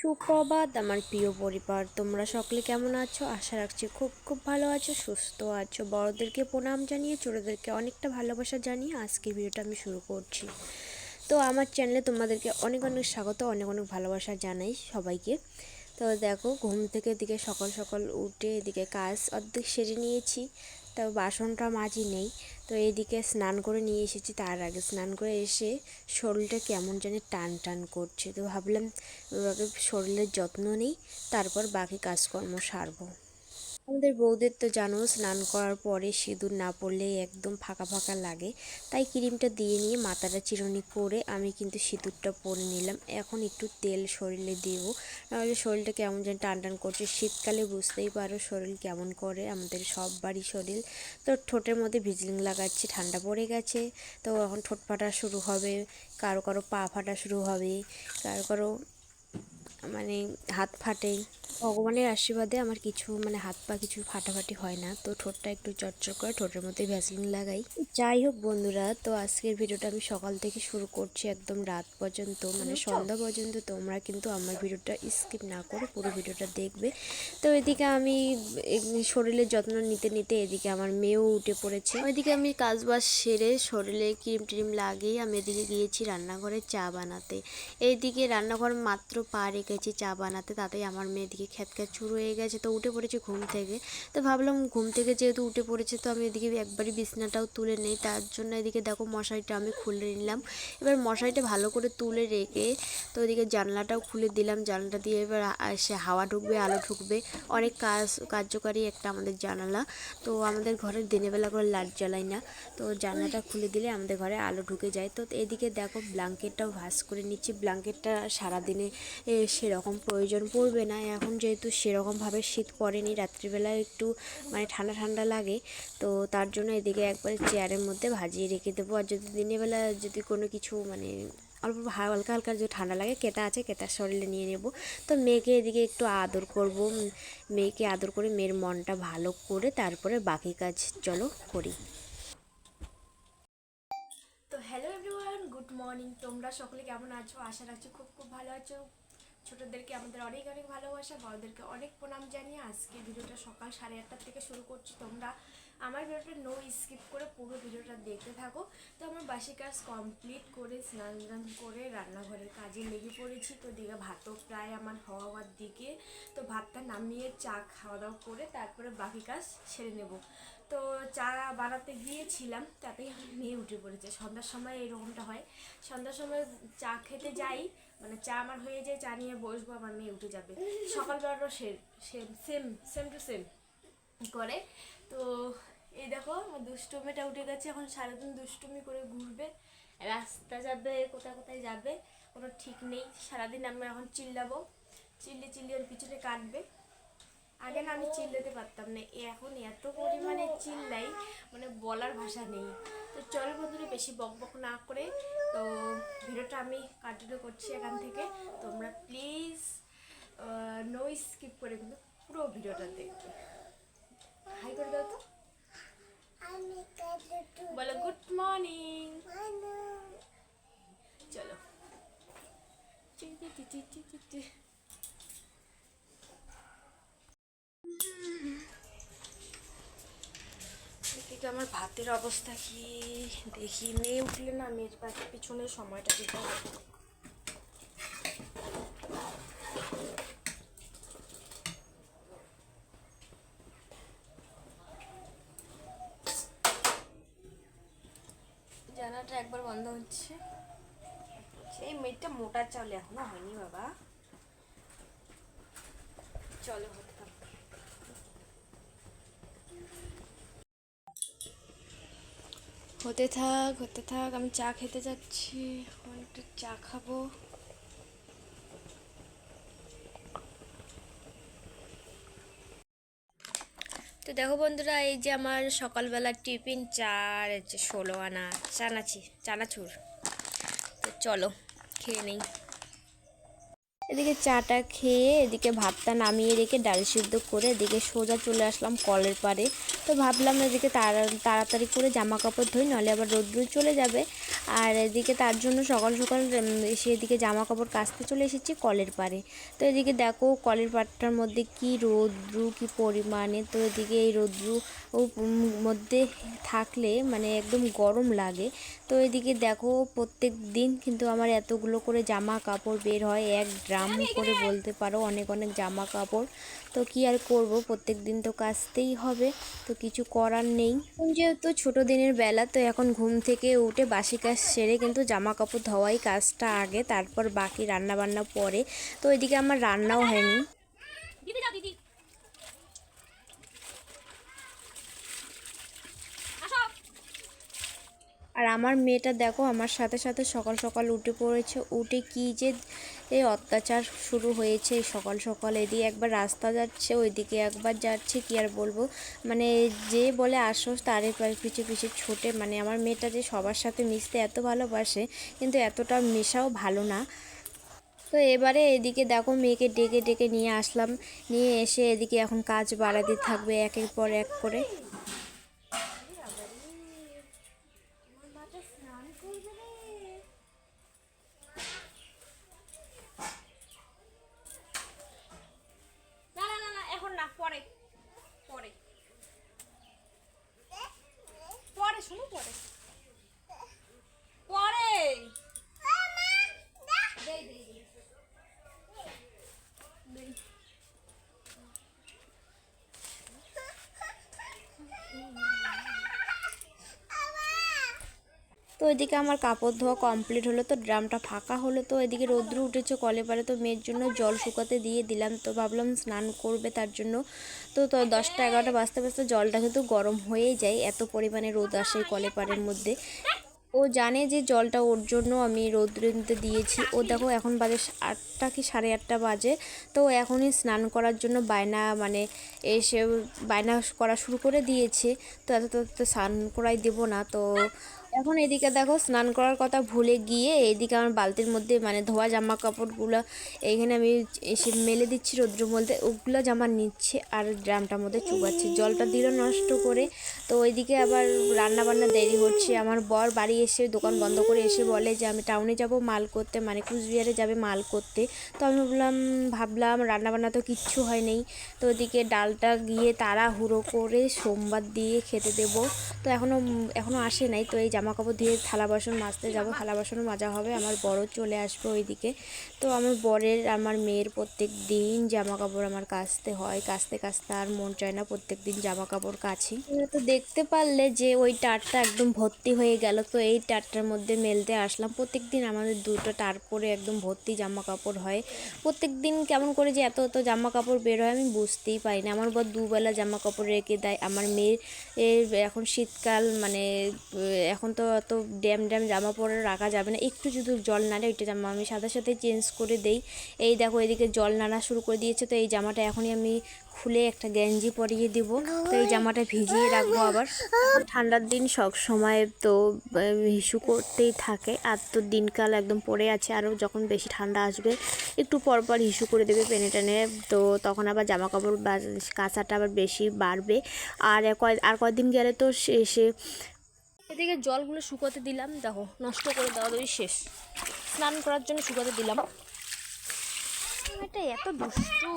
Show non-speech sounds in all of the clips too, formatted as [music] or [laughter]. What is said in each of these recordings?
সুপ্রভাত আমার প্রিয় পরিবার। তোমরা সকলে কেমন আছো? আশা রাখছি খুব খুব ভালো আছো, সুস্থ আছো। বড়দেরকে প্রণাম জানিয়ে, ছোটোদেরকে অনেকটা ভালোবাসা জানিয়ে আজকে ভিডিওটা আমি শুরু করছি। তো আমার চ্যানেলে তোমাদেরকে অনেক অনেক স্বাগত, অনেক অনেক ভালোবাসা জানাই সবাইকে। তো দেখো, ঘুম থেকে এদিকে সকাল সকাল উঠে এদিকে কাজ অর্ধেক সেরে নিয়েছি। তো বাসনটা মাজি নেই। তো এইদিকে স্নান করে নিয়ে এসেছি, তার আগে স্নান করে এসে শরীরটা কেমন জানি টান টান করছে। তো ভাবলাম আগে শরীরের যত্ন নিই, তারপর বাকি কাজকর্ম সারবো। আমাদের বউদের তো জানো, স্নান করার পরে সিঁদুর না পড়লে একদম ফাঁকা ফাঁকা লাগে। তাই ক্রিমটা দিয়ে নিয়ে মাথাটা চিরুনি করে আমি কিন্তু সিঁদুরটা পরে নিলাম। এখন একটু তেল শরীরে দেব। নাহলে শরীরটা কেমন যেন টান টান করছে। শীতকালে বুঝতেই পারো শরীর কেমন করে। আমাদের সব বাড়ি শরীর তো ঠোঁটের মধ্যে ভিজলিং লাগাচ্ছে, ঠান্ডা পড়ে গেছে। তো এখন ঠোঁট ফাটা শুরু হবে, কারও কারও পা ফাটা শুরু হবে, কারও কারও মানে হাত ফাটে। ভগবানের আশীর্বাদে আমার কিছু মানে হাত পা কিছু ফাটাফাটি হয় না। তো ঠোঁটটা একটু চটচট করে ঠোঁটের মধ্যে ভ্যাসলিন লাগাই। যাই হোক বন্ধুরা তো আজকের ভিডিওটা আমি সকাল থেকে শুরু করছি একদম রাত পর্যন্ত। মানে সন্ধ্যা পর্যন্ত তোমরা কিন্তু আমার ভিডিওটা স্কিপ না করে পুরো ভিডিওটা দেখবে। তো এদিকে আমি শরীরের যত্ন নিতে নিতে এদিকে আমার মেয়েও উঠে পড়েছে। ওইদিকে আমি কাজ বাজ সেরে শরীরে ক্রিম ট্রিম লাগিয়ে আমি এদিকে গিয়েছি রান্নাঘরে চা বানাতে। এইদিকে রান্নাঘর মাত্র পা রেখেছি চা বানাতে তাতেই আমার মেয়ে এদিকে খ্যাত খ্যাত শুরু হয়ে গেছে, তো উঠে পড়েছে ঘুম থেকে। তো ভাবলাম ঘুম থেকে যেহেতু উঠে পড়েছে, তো আমি এদিকে একবারই বিছনাটাও তুলে নেই। তার জন্য এদিকে দেখো মশারিটা আমি খুলে নিলাম। এবার মশারিটা ভালো করে তুলে রেখে, তো এদিকে জানলাটাও খুলে দিলাম। জানলাটা দিয়ে এবার সে হাওয়া ঢুকবে, আলো ঢুকবে। অনেক কাজ, কার্যকারী একটা আমাদের জানালা। তো আমাদের ঘরের দিনের বেলা করে লাইট জ্বালাই না। তো জানলাটা খুলে দিলে আমাদের ঘরে আলো ঢুকে যায়। তো এদিকে দেখো ব্ল্যাঙ্কেটটাও ভাস করে নিচ্ছি। ব্ল্যাঙ্কেটটা সারাদিনে সেরকম প্রয়োজন পড়বে না। এখন যেহেতু সেরকমভাবে শীত পড়েনি রাত্রিবেলা একটু মানে ঠান্ডা ঠান্ডা লাগে, তো তার জন্য এদিকে একবার চেয়ারের মধ্যে ভাজিয়ে রেখে দেবো। আর যদি দিনের বেলা যদি কোনো কিছু মানে অল্প হালকা হালকা যদি ঠান্ডা লাগে কেতা আছে কেতার শরীরে নিয়ে নেব। তো মেয়েকে এদিকে একটু আদর করব, মেয়েকে আদর করে মেয়ের মনটা ভালো করে তারপরে বাকি কাজ চলো করি। তো হ্যালো এভরিওয়ান, গুড মর্নিং। তোমরা সকলে কেমন আছো? আশা রাখছি খুব খুব ভালো আছো। ছোটদেরকে আমাদের অনেক অনেক ভালোবাসা, বড়দেরকে অনেক প্রণাম জানিয়ে আজকে ভিডিওটা সকাল সাড়ে আটটার থেকে শুরু করছি। তোমরা আমার ভিডিওটা নো স্কিপ করে পুরো ভিডিওটা দেখতে থাকো। তো আমার বাসি কাজ কমপ্লিট করে স্নান টান করে রান্নাঘরের কাজে লেগে পড়েছি। তো দিকে ভাতও প্রায় আমার হওয়ার দিকে। তো ভাতটা নামিয়ে চা খাওয়া দাওয়া করে তারপরে বাকি কাজ সেরে নেব। তো চা বানাতে গিয়েছিলাম, তাতেই মেয়ে উঠে পড়েছে। সন্ধ্যার সময় এরকমটা হয়। সন্ধ্যার সময় চা খেতে যাই মানে চা আমার হয়ে যায়, চা নিয়ে বসবো, আমার মেয়ে উঠে যাবে। সকালবেলাটা same same same to same করে। তো এই দেখো, আমার দুষ্টুমিটা উঠে গেছে, এখন সারাদিন দুষ্টুমি করে ঘুরবে। রাস্তা যাবে, কোথায় কোথায় যাবে, কোনো ঠিক নেই। সারাদিন আমি এখন চিল্লাবো। চিল্লি চিল্লি ওর পিছনে কাটবে আগে না আমি চিল্লাতে পারতাম না এখন এত পরিমাণে চিল্লাই মানে বলার ভাষা নেই। তো চল বন্ধুরা, বেশি বক বক না করে, তো ভিডিওটা আমি কন্টিনিউ করছি এখান থেকে। তোমরা প্লিজ নো স্কিপ করে কিন্তু পুরো ভিডিওটা দেখবে হাই করে দাও তো বলো গুড মর্নিং চলো চি, চি, চি, চি, চি, চি, চি। এদিকে আমার ভাতের অবস্থা কি? দেখি, মেয়ে উঠলে না মেয়ের পাশে পিছনে সময়টা দিতে হবে। জানাটা একবার বন্ধ হচ্ছে। সেই মেয়েটা মোটা চাল এখনও হয়নি বাবা। চলো। হতে থাক। হতে থাক, আমি চা খেতে যাচ্ছি। এখন একটু চা খাব। তো দেখো বন্ধুরা, এই যে আমার সকালবেলার টিফিন চা আর হচ্ছে ষোলো আনা চানাচি, চানাচুর। তো চলো, খেয়ে নেই। এদিকে চাটা খেয়ে এদিকে ভাতটা নামিয়ে রেখে ডাল সিদ্ধ করে এদিকে সোজা চলে আসলাম কলের পারে তো ভাবলাম এদিকে তাড়া- তাড়াতাড়ি করে জামা কাপড় ধুই নাহলে আবার রোদ্রু চলে যাবে। আর এদিকে তার জন্য সকাল সকাল এদিকে জামা কাপড় কাচতে চলে এসেছি কলের পাড়ে। তো এদিকে দেখো কলের পাড়টার মধ্যে কি রৌদ্রু, কি পরিমাণে। তো এদিকে এই রৌদ্রু মধ্যে থাকলে মানে একদম গরম লাগে। তো এদিকে দেখো প্রত্যেক দিন কিন্তু আমার এতগুলো করে জামা কাপড় বের হয়, এক ড্রাম করে বলতে পারো, অনেক অনেক জামা কাপড় তো কি আর করব? প্রত্যেক দিন তো কাচতেই হবে তো কিছু করার নেই। যেহেতু ছোট দিনের বেলা তো এখন ঘুম থেকে উঠে বাসি কাজ সেরে কিন্তু জামা কাপড় ধোয়াই কাজটা আগে তারপর বাকি রান্না বান্না পরে। তো এদিকে আমার রান্নাও হয়নি। আর আমার মেয়েটা দেখো আমার সাথে সাথে সকাল সকাল উঠে পড়েছে উঠে কি যে এই অত্যাচার শুরু হয়েছে, সকাল সকাল এদিকে একবার রাস্তা যাচ্ছে, ওইদিকে একবার যাচ্ছে, কি আর বলব? মানে যে বলে আসোস তারে পিছু পিছু ছোটে মানে আমার মেয়েটা যে সবার সাথে মিশতে এত ভালোবাসে, কিন্তু এতটা মেশাও ভালো না। তো এবারে এদিকে দেখো মেয়েকে ডেকে ডেকে নিয়ে আসলাম, নিয়ে এসে এদিকে এখন কাজ বাড়াতে থাকবে একের পর এক করে আমার মাটা স্নান করবে রে না না না না এখন না পরে পরে পরে শুনো পরে পরে দেই দেই দেই। দেই তো এদিকে আমার কাপড় ধোয়া কমপ্লিট হলো, তো ড্রামটা ফাঁকা হলো, তো এদিকে রৌদ্র উঠেছে, কলে পারে তো মেয়ের জন্য জল শুকাতে দিয়ে দিলাম, তো ভাবলাম স্নান করবে তার জন্য। তো তো দশটা এগারোটা বাজতে বাজতে জলটা কিন্তু গরম হয়েই যায়, এত পরিমাণে রোদ আসে কলে পাড়ের মধ্যে। ও জানে যে জলটা ওর জন্য আমি রৌদ্রে নিতে দিয়েছি। ও দেখো এখন বাজে আটটা কি সাড়ে আটটা বাজে, তো এখনই স্নান করার জন্য বায়না মানে এসে বায়না করা শুরু করে দিয়েছে। তো এত তো স্নান করাই দেবো না, তো এখন এদিকে দেখো স্নান করার কথা ভুলে গিয়ে এদিকে আমার বালতির মধ্যে মানে ধোয়া জামা কাপড়গুলো এইখানে আমি এসে মেলে দিচ্ছি রৌদ্র মধ্যে ওগুলো জামা নিচ্ছে আর ড্রামটার মধ্যে চুবাচ্ছে। জলটা দিল নষ্ট করে তো ওইদিকে আবার রান্না বান্না দেরি হচ্ছে। আমার বর বাড়ি এসে দোকান বন্ধ করে এসে বলে যে, আমি টাউনে যাব মাল করতে মানে কুচবিহারে যাবে মাল করতে। তো আমি ভাবলাম ভাবলাম রান্না বান্না তো কিচ্ছু হয় নেই। তো ওদিকে ডালটা গিয়ে তাড়াহুড়ো করে সোমবার দিয়ে খেতে দেব। তো এখনও এখনও আসে নাই। তো এই জামা কাপড় দিয়ে থালা বাসন মাজতে যাব। থালা বাসনও মাজা হবে। আমার বড় চলে আসবে ওইদিকে। তো আমার বরের, আমার মেয়ের প্রত্যেক দিন জামা কাপড় আমার কাচতে হয়। কাচতে কাচতে আর মন চায় না প্রত্যেক দিন জামা কাপড় কাছি তো দেখতে পারলে যে ওই টারটা একদম ভর্তি হয়ে গেল। তো এই টারটার মধ্যে মেলতে আসলাম। প্রত্যেক দিন আমাদের দুটো টার পরে একদম ভর্তি জামা কাপড় হয়। প্রত্যেক দিন কেমন করে যে এত এত জামা কাপড় বের হয় আমি বুঝতেই পারি না। আমার বর দুবেলা জামা কাপড় রেখে দেয়। আমার মেয়ের এখন শীতকাল মানে এখন তো অত ড্যাম ড্যাম জামা পরে রাখা যাবে না। একটু যদি জল নাড়ে ওইটা জামা আমি সাথে সাথে চেঞ্জ করে দেই। এই দেখো, এদিকে জল নাড়া শুরু করে দিয়েছে। তো এই জামাটা এখনই আমি খুলে একটা গেঞ্জি পরিয়ে দিব। তো এই জামাটা ভিজিয়ে রাখব আবার। ঠান্ডার দিন সব সময় তো হিসু করতেই থাকে। আর তো দিনকাল একদম পড়ে আছে। আরও যখন বেশি ঠান্ডা আসবে একটু পর পর হিসু করে দেবে পেনে টেনে। তো তখন আবার জামা কাপড় বা কাঁচাটা আবার বেশি বাড়বে। আর কয় আর কয়েকদিন গেলে তো শেষে এদিকে জলগুলো শুকোতে দিলাম। দেখো নষ্ট করে দেওয়া দেওয়াই শেষ। স্নান করার জন্য শুকোতে দিলাম। এটা এত দুষ্টু।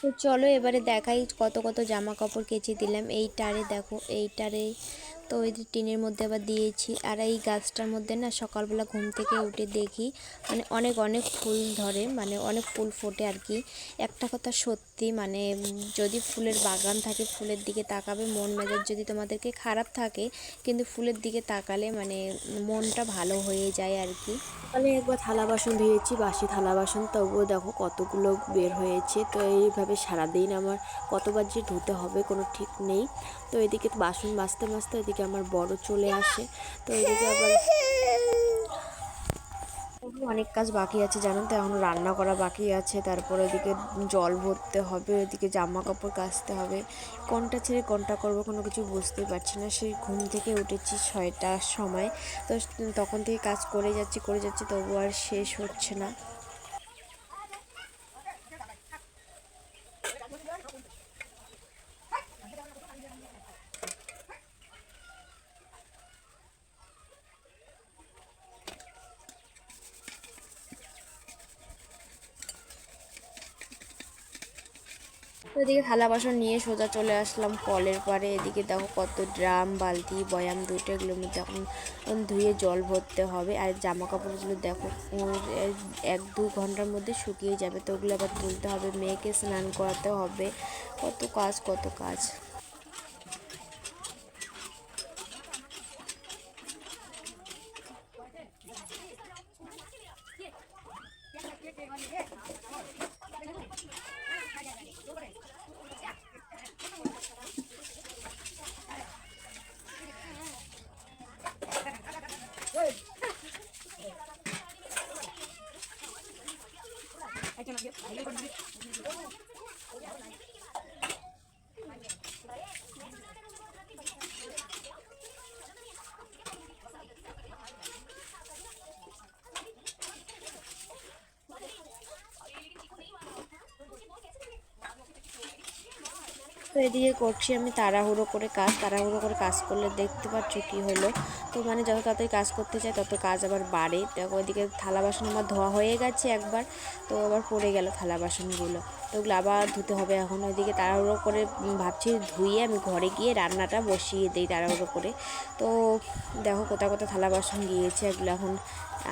তো চলো এবারে দেখাই কত কত জামা কাপড় কেচে দিলাম। এইটারে দেখো এইটারে তো ওই টিনের মধ্যে আবার দিয়েছি। আর এই গাছটার মধ্যে না সকালবেলা ঘুম থেকে উঠে দেখি মানে অনেক অনেক ফুল ধরে মানে অনেক ফুল ফোটে আর কি। একটা কথা সত্যি মানে যদি ফুলের বাগান থাকে, ফুলের দিকে তাকাবে, মন মেজাজ যদি তোমাদেরকে খারাপ থাকে, কিন্তু ফুলের দিকে তাকালে মানে মনটা ভালো হয়ে যায় আর কি। সকালে একবার থালা বাসন ধুয়েছি, বাসি থালা বাসন, তবুও দেখো কতগুলো বের হয়েছে। তো এইভাবে সারাদিন আমার কতবার যে ধুতে হবে কোনো ঠিক নেই। তো এদিকে বাসন মাজতে মাজতে এদিকে আমার বড় চলে আসে। তো এদিকে আবার অনেক কাজ বাকি আছে, জানেন তো? এখনও রান্না করা বাকি আছে। তারপরে ওদিকে জল ভরতে হবে ওদিকে জামা কাপড় কাচতে হবে। কোনটা ছেড়ে কোনটা করব কোনো কিছু বুঝতেই পারছি না। সেই ঘুম থেকে উঠেছি ছয়টার সময়। তো তখন থেকে কাজ করে যাচ্ছি করে যাচ্ছি, তবু আর শেষ হচ্ছে না। তো এদিকে থালা বাসন নিয়ে সোজা চলে আসলাম কলের পাড়ে। এদিকে দেখো কত ড্রাম, বালতি, বয়াম দুটো, এগুলো মধ্যে এখন ধুয়ে জল ভরতে হবে। আর জামা কাপড়গুলো দেখো এক দু ঘণ্টার মধ্যে শুকিয়ে যাবে। তো ওগুলো আবার তুলতে হবে, মেয়েকে স্নান করাতে হবে। কত কাজ কত কাজ। তো এদিকে করছি, আমি তাড়াহুড়ো করে কাজ, তাড়াহুড়ো করে কাজ করলে দেখতে পাচ্ছ কি হলো। তো মানে যত তাড়াতাড়ি কাজ করতে চাই তত কাজ আবার বাড়ে। দেখো, ওইদিকে থালা বাসন আমার ধোয়া হয়ে গেছে একবার, তো আবার পড়ে গেল থালা বাসনগুলো। ওগুলো আবার ধুতে হবে এখন ওইদিকে তাড়াহুড়ো করে ভাবছি ধুয়ে আমি ঘরে গিয়ে রান্নাটা বসিয়ে দিই তাড়াহুড়ো করে। তো দেখো কোথাও কোথাও থালা বাসন গিয়েছে এগুলো এখন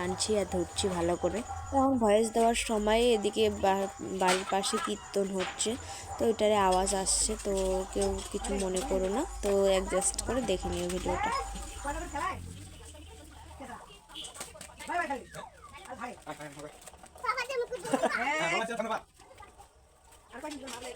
আনছি আর ধুচ্ছি ভালো করে। এখন ভয়েস দেওয়ার সময় এদিকে বা- বাড়ির পাশে কীর্তন হচ্ছে তো এটারে আওয়াজ আসছে তো কেউ কিছু মনে করো না তো অ্যাডজাস্ট করে দেখে নিও ভিডিওটা। ধন্যবাদ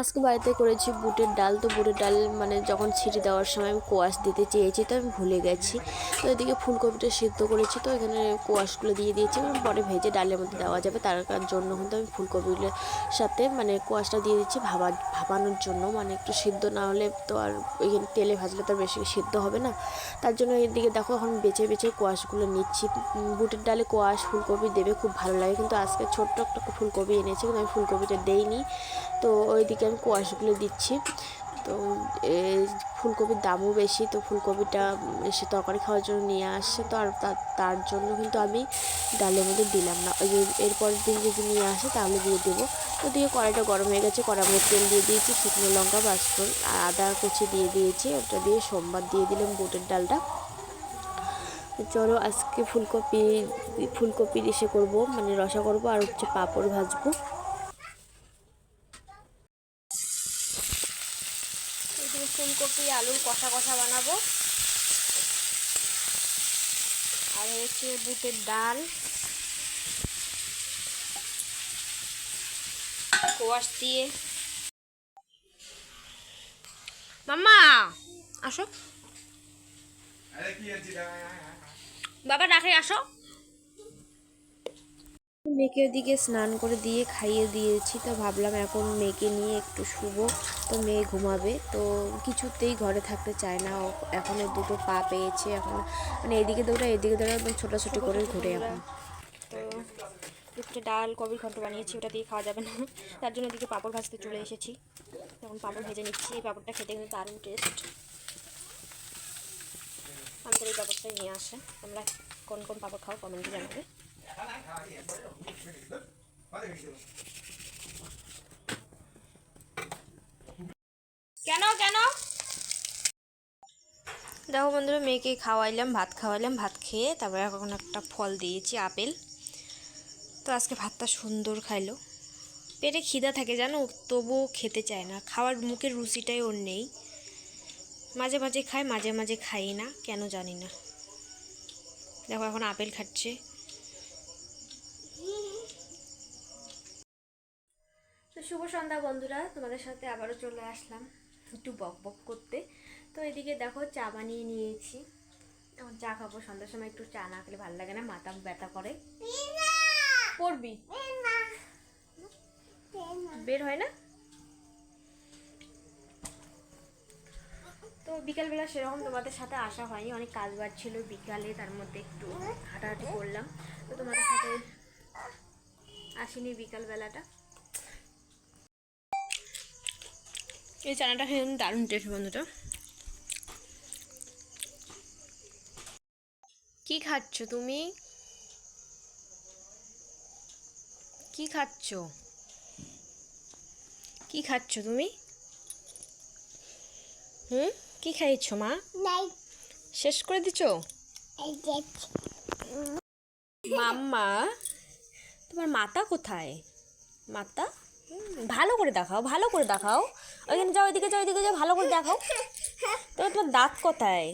আজকে বাড়িতে করেছি বুটের ডাল। তো বুটের ডাল মানে যখন ছিটি দেওয়ার সময় আমি কোয়াশ দিতে চেয়েছি, তো আমি ভুলে গেছি। তো এদিকে ফুলকপিটা সিদ্ধ করেছি, তো এখানে কোয়াশগুলো দিয়ে দিয়েছি। এবং পরে ভেজে ডালের মধ্যে দেওয়া যাবে। তার জন্য কিন্তু আমি ফুলকপিগুলোর সাথে মানে কোয়াশটা দিয়ে দিচ্ছি ভাবা, ভাবানোর জন্য। মানে একটু সিদ্ধ না হলে তো আর ওইখানে তেলে ভাজলে তো বেশি সিদ্ধ হবে না। তার জন্য এদিকে দেখো এখন বেছে বেছে কোয়াশগুলো নিচ্ছি। বুটের ডালে কোয়াশ, ফুলকপি দেবে, খুব ভালো লাগে। কিন্তু আজকে ছোট্ট একটা ফুলকপি এনেছি, কিন্তু আমি ফুলকপিটা দেইনি। তো ওইদিকে আমি কোয়াশগুলো দিচ্ছি। তো ফুলকপির দামও বেশি, তো ফুলকপিটা এসে তরকারি খাওয়ার জন্য নিয়ে আসছে। তো আর তার জন্য কিন্তু আমি ডালের মধ্যে দিলাম না। ওই যে এরপরের দিন যদি নিয়ে আসে তাহলে দিয়ে দেবো। তো দিয়ে কড়াইটা গরম হয়ে গেছে কড়ার মধ্যে তেল দিয়ে দিয়েছি, শুকনো লঙ্কা পাঁচফোড়ন আর আদা কুচি দিয়ে দিয়েছি। ওটা দিয়ে সোমবার দিয়ে দিলাম বুটের ডালটা। চলো আজকে ফুলকপি, ফুলকপির এসে করব মানে রসা করব, আর হচ্ছে পাঁপড় ভাজবো এদিকে ফুলকপি আলুর কষা কষা বানাবো। আর হচ্ছে বুটের ডাল। কোয়াশ দিয়ে। মাম্মা আসো। বাবা ডাকে আসো। মেয়েকে ওদিকে স্নান করে দিয়ে খাইয়ে দিয়েছি। তো ভাবলাম এখন মেয়েকে নিয়ে একটু শুভ তো মেয়ে ঘুমাবে। তো কিছুতেই ঘরে থাকতে চায় না। এখন দুটো পা পেয়েছে। এখন মানে এদিকে দৌড়া এদিকে দৌড়া একদম ছোটাছুটি করে ঘুরে এখন। তো একটু ডাল, কবির ঘন্ট বানিয়েছি। ওটা দিয়ে খাওয়া যাবে না। তার জন্য এদিকে পাঁপড় ভাজতে চলে এসেছি। এখন পাঁপড় ভেজে নিচ্ছি। এই পাঁপড়টা খেতে কিন্তু দারুণ টেস্ট। আমাদের এই পাঁপড়টাই নিয়ে আসে। আমরা কোন কোন পাঁপড় খাও কমেন্টে জানাবে। কেন কেন? দেখো বন্ধুরা, মেয়েকে খাওয়াইলাম, ভাত খাওয়াইলাম, ভাত খেয়ে তারপরে এখন একটা ফল দিয়েছি, আপেল। তো আজকে ভাতটা সুন্দর খাইলো। পেটে খিদা থাকে জানো, তবুও খেতে চায় না। খাওয়ার মুখের রুচিটাই ওর নেই। মাঝে মাঝে খায়, মাঝে মাঝে খাই না, কেন জানি না। দেখো এখন আপেল খাচ্ছে। শুভ সন্ধ্যা বন্ধুরা, তোমাদের সাথে আবারও চলে আসলাম একটু বক বক করতে। তো এদিকে দেখো চা বানিয়ে নিয়েছি। এখন চা খাব, সন্ধ্যার সময় একটু চা না খেলে ভালো লাগে না, মাথা ব্যথা করে। পড়বি? বের হয় না? তো বিকালবেলা সেরকম তোমাদের সাথে আসা হয়নি, অনেক কাজ বাজ ছিল বিকালে, তার মধ্যে একটু হাঁটাহাঁটি করলাম। তো তোমাদের সাথে আসিনি বিকালবেলাটা। এই চানাটা খেয়ে দারুণ টেস্ট বন্ধুটা। কি খাচ্ছ তুমি? কি খাচ্ছ? কি খাচ্ছ তুমি? হুম? কি খাইছো মা? শেষ করে দিছ? মাম্মা তোমার মাতা কোথায়? মাতা? ভালো করে দেখাও ভালো করে দেখাও। ওইখানে যাও ওইদিকে যাও ওইদিকে যাও ভালো করে দেখাও। [laughs] তোমার তোমার দাঁত কোথায়?